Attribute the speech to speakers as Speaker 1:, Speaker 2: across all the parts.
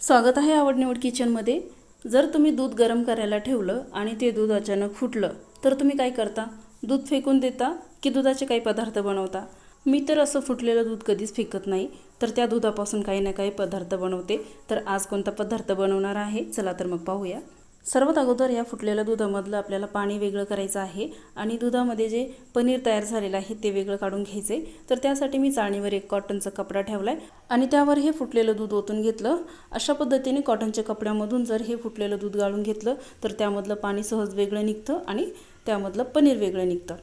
Speaker 1: स्वागत आहे आवड निवड किचनमध्ये. जर तुम्ही दूध गरम करायला ठेवलं आणि ते दूध अचानक फुटलं तर तुम्ही काय करता? दूध फेकून देता की दुधाचे काही पदार्थ बनवता? मी तर असं फुटलेलं दूध कधीच फेकत नाही तर त्या दुधापासून काही ना काही पदार्थ बनवते. तर आज कोणता पदार्थ बनवणार आहे? चला तर मग पाहूया. सर्वात अगोदर या फुटलेल्या दुधामधलं आपल्याला पाणी वेगळं करायचं आहे आणि दुधामध्ये जे पनीर तयार झालेलं आहे ते वेगळं काढून घ्यायचे. तर त्यासाठी मी चाळणीवर एक कॉटनचा कपडा ठेवला आहे आणि त्यावर हे फुटलेलं दूध ओतून घेतलं. अशा पद्धतीने कॉटनच्या कपड्यामधून जर हे फुटलेलं दूध गाळून घेतलं तर त्यामधलं पाणी सहज वेगळं निघतं आणि त्यामधलं पनीर वेगळं निघतं.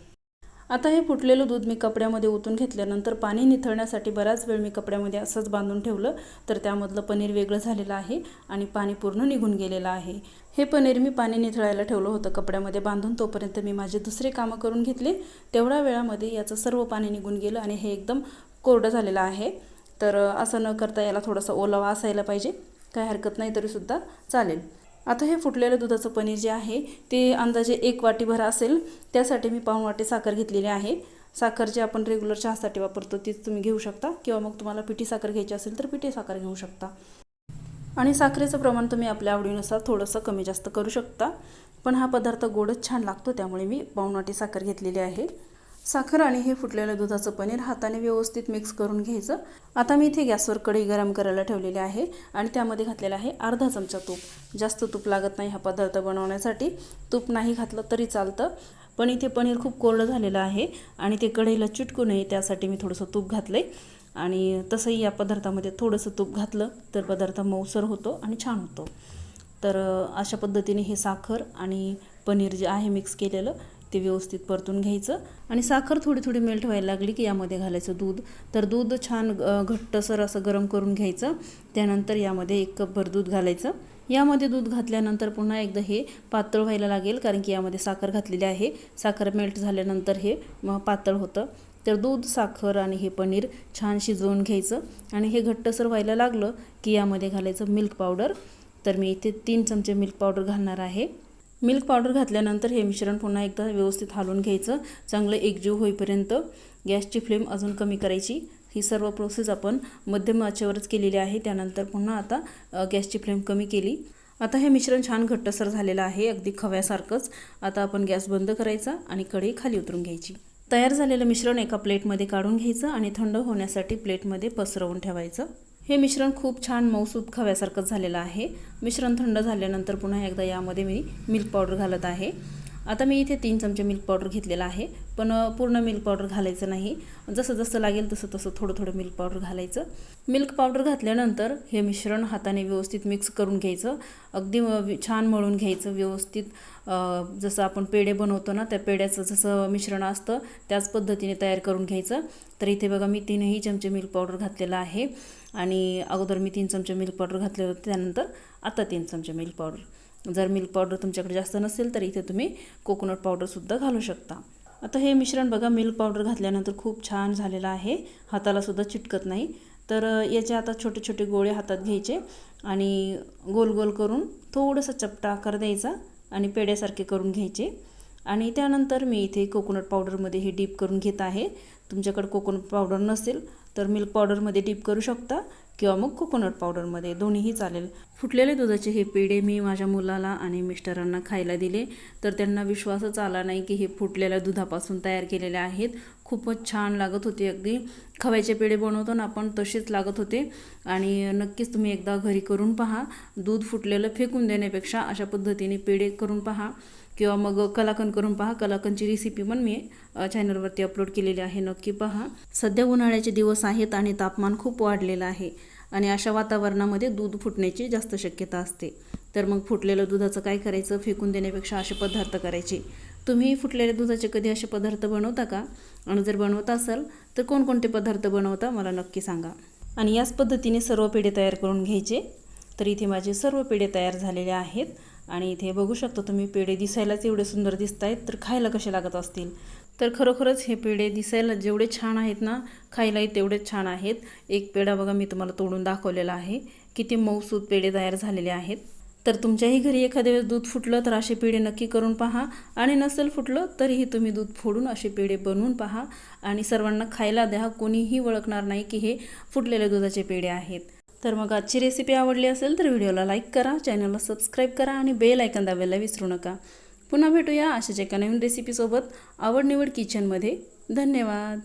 Speaker 1: आता हे फुटलेलं दूध मी कपड्यामध्ये ओतून घेतल्यानंतर पाणी निथळण्यासाठी बराच वेळ मी कपड्यामध्ये असंच बांधून ठेवलं. तर त्यामधलं पनीर वेगळं झालेलं आहे आणि पाणी पूर्ण निघून गेलेलं आहे. हे पनीर मी पाणी निथळायला ठेवलं होतं कपड्यामध्ये बांधून तोपर्यंत मी माझे दुसरे कामं करून घेतले. तेवढ्या वेळामध्ये याचं सर्व पाणी निघून गेलं आणि हे एकदम कोरडं झालेलं आहे. तर असं न करता याला थोडासा ओलावा असायला पाहिजे. काही हरकत नाही तरीसुद्धा चालेल. आता हे फुटलेलं दुधाचं पनीर जे आहे ते अंदाजे एक वाटीभर असेल. त्यासाठी मी पाऊण वाटी साखर घेतलेली आहे. साखर जे आपण रेग्युलर चहासाठी वापरतो तीच तुम्ही घेऊ शकता. किंवा मग तुम्हाला पिठी साखर घ्यायची असेल तर पिठी साखर घेऊ शकता. आणि साखरेचं प्रमाण तुम्ही आपल्या आवडीनुसार थोडंसं कमी जास्त करू शकता. पण हा पदार्थ गोडच छान लागतो त्यामुळे मी पाऊण वाटी साखर घेतलेली आहे. साखर आणि हे फुटलेलं दुधाचं पनीर हाताने व्यवस्थित मिक्स करून घ्यायचं. आता मी इथे गॅसवर कढई गरम करायला ठेवलेली आहे आणि त्यामध्ये घातलेलं आहे अर्धा चमचा तूप. जास्त तूप लागत नाही हा पदार्थ बनवण्यासाठी. तूप नाही घातलं तरी चालतं. पण इथे पनीर खूप कोरडं झालेलं आहे आणि ते कढईला चिटकू नये त्यासाठी मी थोडंसं तूप घातलं आहे आणि तसंही या पदार्थामध्ये थोडंसं तूप घातलं तर पदार्थ मऊसर होतो आणि छान होतो. तर अशा पद्धतीने हे साखर आणि पनीर जे आहे मिक्स केलेलं ते व्यवस्थित परतून घ्यायचं आणि साखर थोडी थोडी मेल्ट व्हायला लागली की यामध्ये घालायचं दूध. तर दूध छान घट्टसर असं गरम करून घ्यायचं. त्यानंतर यामध्ये एक कपभर दूध घालायचं. यामध्ये दूध घातल्यानंतर पुन्हा एकदा हे पातळ व्हायला लागेल कारण की यामध्ये साखर घातलेली आहे. साखर मेल्ट झाल्यानंतर हे पातळ होतं. तर दूध साखर आणि हे पनीर छान शिजवून घ्यायचं. आणि हे घट्टसर व्हायला लागलं की यामध्ये घालायचं मिल्क पावडर. तर मी इथे तीन चमचे मिल्क पावडर घालणार आहे. मिल्क पावडर घातल्यानंतर हे मिश्रण पुन्हा एकदा व्यवस्थित हालून घ्यायचं. चांगलं एकजीव होईपर्यंत गॅसची फ्लेम अजून कमी करायची. ही सर्व प्रोसेस आपण मध्यम आचेवरच केलेली आहे. त्यानंतर पुन्हा आता गॅसची फ्लेम कमी केली. आता हे मिश्रण छान घट्टसर झालेलं आहे. अगदी खव्यासारखंच. आता आपण गॅस बंद करायचा आणि कढई खाली उतरून घ्यायची. तयार झालेलं मिश्रण एका प्लेटमध्ये काढून घ्यायचं आणि थंड होण्यासाठी प्लेटमध्ये पसरवून ठेवायचं. हे मिश्रण खूप छान मौसूद खव्यासारखंच झालेलं आहे. मिश्रण थंड झाल्यानंतर पुन्हा एकदा यामध्ये मी मिल्क पावडर घालत आहे. आता मी इथे तीन चमचे मिल्क पावडर घेतलेला आहे पण पूर्ण मिल्क पावडर घालायचं नाही. जसं जसं लागेल तसं तसं थोडं थोडं मिल्क पावडर घालायचं. मिल्क पावडर घातल्यानंतर हे मिश्रण हाताने व्यवस्थित मिक्स करून घ्यायचं. अगदी छान मळून घ्यायचं व्यवस्थित. जसं आपण पेढे बनवतो ना त्या पेढ्याचं जसं मिश्रण असतं त्याच पद्धतीने तयार करून घ्यायचं. तर इथे बघा मी तीनही चमचे मिल्क पावडर घातलेला आहे. आणि अगोदर मी तीन चमचे मिल्क पावडर घातले होते त्यानंतर आता तीन चमचे मिल्क पावडर जर मिल्क पावडर तुमच्याकडे जास्त नसेल तर इथे तुम्ही कोकोनट पावडरसुद्धा घालू शकता. आता हे मिश्रण बघा मिल्क पावडर घातल्यानंतर खूप छान झालेलं आहे. हातालासुद्धा चिटकत नाही. तर याचे आता छोटे छोटे गोळे हातात घ्यायचे आणि गोल गोल करून थोडंसं चपटा आकार द्यायचा आणि पेड्यासारखे करून घ्यायचे. आणि त्यानंतर मी इथे कोकोनट पावडरमध्ये हे डीप करून घेत आहे. तुमच्याकडे कोकोनट पावडर नसेल तर मिल्क पावडरमध्ये डीप करू शकता. किंवा मग कोकोनट पावडरमध्ये दोन्हीही चालेल. फुटलेले दुधाचे हे पेढे मी माझ्या मुलाला आणि मिस्टरांना खायला दिले. तर त्यांना विश्वासच आला नाही की हे फुटलेल्या दुधापासून तयार केलेले आहेत. खूपच छान लागत होते अगदी. खव्याचे पेढे बनवतो ना आपण तसेच लागत होते. आणि नक्कीच तुम्ही एकदा घरी करून पहा. दूध फुटलेलं फेकून देण्यापेक्षा अशा पद्धतीने पेढे करून पहा. किंवा मग कलाकंद करून पहा. कलाकंदची रेसिपी पण मी चॅनलवरती अपलोड केलेली आहे. नक्की पहा. सध्या उन्हाळ्याचे दिवस आहेत आणि तापमान खूप वाढलेलं आहे आणि अशा वातावरणामध्ये दूध फुटण्याची जास्त शक्यता असते. तर मग फुटलेलं दुधाचं काय करायचं? फेकून देण्यापेक्षा असे पदार्थ करायचे. तुम्ही फुटलेल्या दुधाचे कधी असे पदार्थ बनवता का? आणि जर बनवत असाल तर कोणकोणते पदार्थ बनवता मला नक्की सांगा. आणि याच पद्धतीने सर्व पेढे तयार करून घ्यायचे. तर इथे माझे सर्व पेढे तयार झालेले आहेत. आणि इथे बघू शकता तुम्ही पेढे दिसायलाच एवढे सुंदर दिसत आहेत तर खायला कसे लागत असतील? तर खरोखरच हे पेढे दिसायला जेवढे छान आहेत ना खायलाही तेवढेच छान आहेत. एक पेढा बघा मी तुम्हाला तोडून दाखवलेला आहे. किती मऊसूद पेढे तयार झालेले आहेत. तर तुमच्याही घरी एखाद्या वेळेस दूध फुटलं तर असे पेढे नक्की करून पहा. आणि नसेल फुटलं तरीही तुम्ही दूध फोडून असे पेढे बनवून पहा. आणि सर्वांना खायला द्या. कोणीही ओळखणार नाही की हे फुटलेल्या दुधाचे पेढे आहेत. तर मग आजची रेसिपी आवडली असेल तर व्हिडिओला लाईक करा चॅनलला सबस्क्राईब करा आणि बेल ऐकन दाबायला विसरू नका. पुन्हा भेटूया अशाच एका नवीन रेसिपीसोबत आवड निवड किचनमध्ये धन्यवाद.